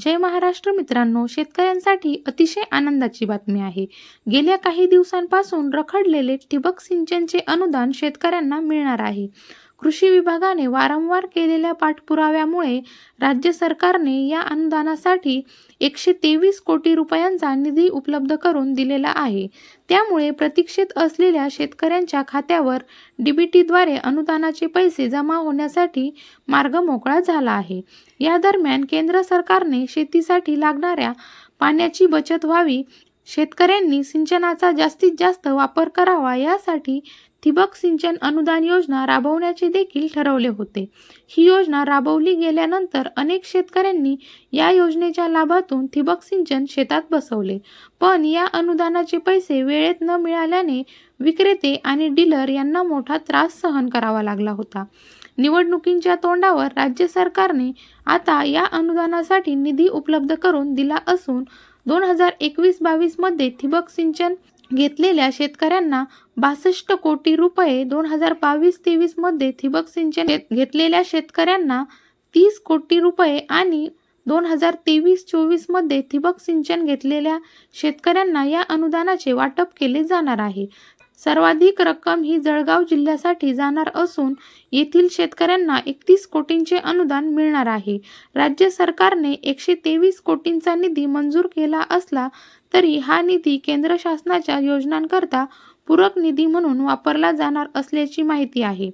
जय महाराष्ट्र मित्रांनो शेतकऱ्यांसाठी अतिशय आनंदाची बातमी आहे. गेल्या काही दिवसांपासून रखडलेले ठिबक सिंचनचे अनुदान शेतकऱ्यांना मिळणार आहे. कृषी विभागाने वारंवार केलेल्या पाठपुराव्यामुळे राज्य सरकारने या अनुदानासाठी एकशे तेवीस कोटी रुपयांचा निधी उपलब्ध करून दिलेला आहे. त्यामुळे प्रतीक्षेत असलेल्या शेतकऱ्यांच्या खात्यावर डीबीटीद्वारे अनुदानाचे पैसे जमा होण्यासाठी मार्ग मोकळा झाला आहे. या दरम्यान केंद्र सरकारने शेतीसाठी लागणाऱ्या पाण्याची बचत व्हावी शेतकऱ्यांनी सिंचनाचा जास्तीत जास्त वापर करावा यासाठी ठिबक सिंचन अनुदान योजना राबवण्याचे देखील ठरवले होते. ही योजना राबवली गेल्यानंतर अनेक शेतकऱ्यांनी या योजनेच्या लाभातून ठिबक सिंचन शेतात बसवले. पण या अनुदानाचे पैसे वेळेत न मिळाल्याने विक्रेते आणि डीलर यांना मोठा त्रास सहन करावा लागला होता. निवडणुकींच्या तोंडावर राज्य सरकारने आता या अनुदानासाठी निधी उपलब्ध करून दिला असून दोन हजार एकवीस बावीसमध्ये ठिबक सिंचन घेतलेल्या शेतकऱ्यांना बासष्ट कोटी रुपये दोन हजार बावीस तेवीसमध्ये ठिबक सिंचन घेत- घेतलेल्या शेतकऱ्यांना तीस कोटी रुपये आणि दोन हजार तेवीस चोवीसमध्ये ठिबक सिंचन घेतलेल्या शेतकऱ्यांना या अनुदानाचे वाटप केले जाणार आहे. सर्वाधिक रक्कम ही जळगाव जिल्ह्यासाठी जाणार असून येथील शेतकऱ्यांना एकतीस कोटींचे अनुदान मिळणार आहे. राज्य सरकारने एकशे तेवीस कोटींचा निधी मंजूर केला असला तरी हा निधी केंद्र शासनाच्या योजनांकरता पूरक निधी म्हणून वापरला जाणार असल्याची माहिती आहे.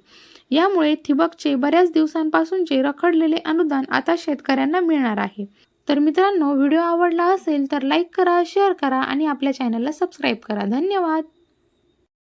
यामुळे ठिबकचे बऱ्याच दिवसांपासूनचे रखडलेले अनुदान आता शेतकऱ्यांना मिळणार आहे. तर मित्रांनो व्हिडिओ आवडला असेल तर लाईक करा शेअर करा आणि आपल्या चॅनलला सबस्क्राईब करा. धन्यवाद!